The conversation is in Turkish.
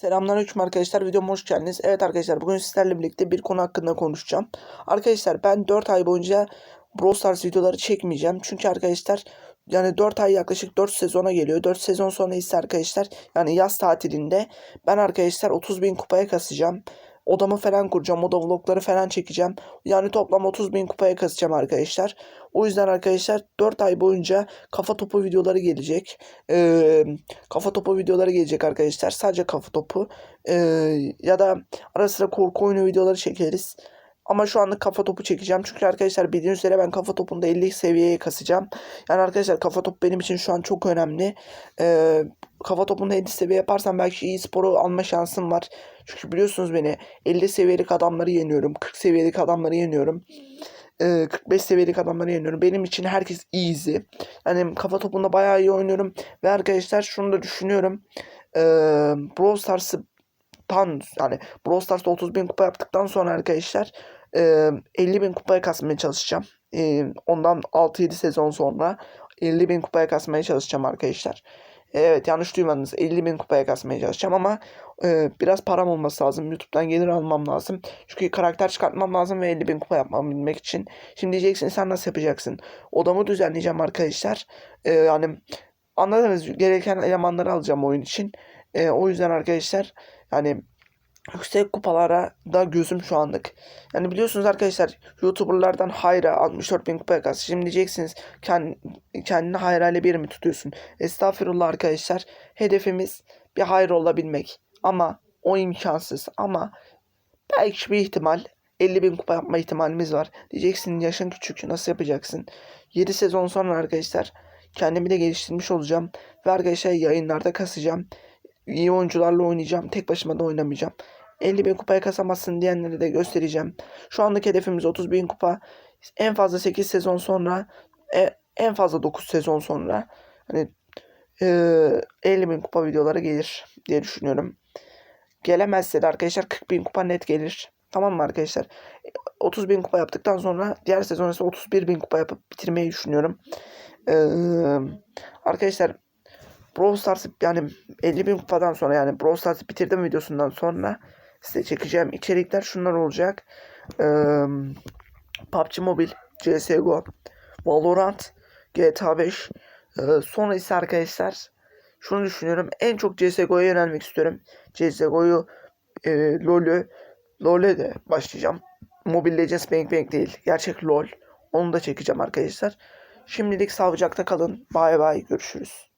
Selamünaleyküm arkadaşlar. Videoma hoş geldiniz. Evet arkadaşlar bugün sizlerle birlikte bir konu hakkında konuşacağım. Arkadaşlar ben 4 ay boyunca Brawl Stars videoları çekmeyeceğim. Çünkü arkadaşlar yani 4 ay yaklaşık 4 sezona geliyor. 4 sezon sonra ise arkadaşlar yani yaz tatilinde ben arkadaşlar 30 bin kupaya kasacağım. Odamı falan kuracağım. Oda vlogları falan çekeceğim. Yani toplam 30 bin kupaya kasacağım arkadaşlar. O yüzden arkadaşlar 4 ay boyunca kafa topu videoları gelecek. Ee, kafa topu videoları gelecek arkadaşlar. Sadece kafa topu. Ee, ya da ara sıra korku oyunu videoları çekeriz. Ama şu anlık kafa topu çekeceğim. Çünkü arkadaşlar bildiğiniz üzere ben kafa topunda 50 seviyeye kasacağım. Yani arkadaşlar kafa top benim için şu an çok önemli. Ee, kafa topunda 50 seviye yaparsam belki iyi sporu alma şansım var. Çünkü biliyorsunuz beni 50 seviyelik adamları yeniyorum. 40 seviyelik adamları yeniyorum. Ee, 45 seviyelik adamları yeniyorum. Benim için herkes easy. Yani kafa topunda bayağı iyi oynuyorum. Ve arkadaşlar şunu da düşünüyorum. Ee, Brawl Stars'ı tan yani Brawl Stars'ta 30 bin kupa yaptıktan sonra arkadaşlar e, 50 bin kupaya kasmaya çalışacağım. E, ondan 6-7 sezon sonra 50 bin kupaya kasmaya çalışacağım arkadaşlar. Evet yanlış duymadınız 50 bin kupaya kasmaya çalışacağım ama e, biraz param olması lazım. YouTube'dan gelir almam lazım. Çünkü karakter çıkartmam lazım ve 50 bin kupa yapmam bilmek için. Şimdi diyeceksin sen nasıl yapacaksın? Odamı düzenleyeceğim arkadaşlar. E, yani anladınız gereken elemanları alacağım oyun için. E, o yüzden arkadaşlar yani yüksek kupalara da gözüm şu anlık. Yani biliyorsunuz arkadaşlar YouTuber'lardan Hayra 64 bin kupaya kastı. Şimdi diyeceksiniz kend, kendini Hayra ile bir mi tutuyorsun? Estağfurullah arkadaşlar. Hedefimiz bir Hayra olabilmek. Ama o imkansız. Ama belki bir ihtimal 50 bin kupa yapma ihtimalimiz var. Diyeceksin yaşın küçük nasıl yapacaksın? 7 sezon sonra arkadaşlar kendimi de geliştirmiş olacağım. Ve arkadaşlar yayınlarda kasacağım iyi oyuncularla oynayacağım. Tek başıma da oynamayacağım. 50 bin kupaya kasamazsın diyenleri de göstereceğim. Şu anlık hedefimiz 30 bin kupa. En fazla 8 sezon sonra e, en fazla 9 sezon sonra hani e, 50 bin kupa videoları gelir diye düşünüyorum. Gelemezse de arkadaşlar 40 bin kupa net gelir. Tamam mı arkadaşlar? 30 bin kupa yaptıktan sonra diğer sezon ise 31 bin kupa yapıp bitirmeyi düşünüyorum. Ee, arkadaşlar Brawl Stars yani 50 bin kupadan sonra yani Brawl Stars'ı bitirdim videosundan sonra size çekeceğim içerikler şunlar olacak. Ee, PUBG Mobile, CSGO, Valorant, GTA 5. Ee, sonra ise arkadaşlar şunu düşünüyorum. En çok CSGO'ya yönelmek istiyorum. CSGO'yu e, LoL'ü LoL'e de başlayacağım. Mobile Legends Bang Bang değil. Gerçek LoL. Onu da çekeceğim arkadaşlar. Şimdilik sağlıcakla kalın. Bay bay. Görüşürüz.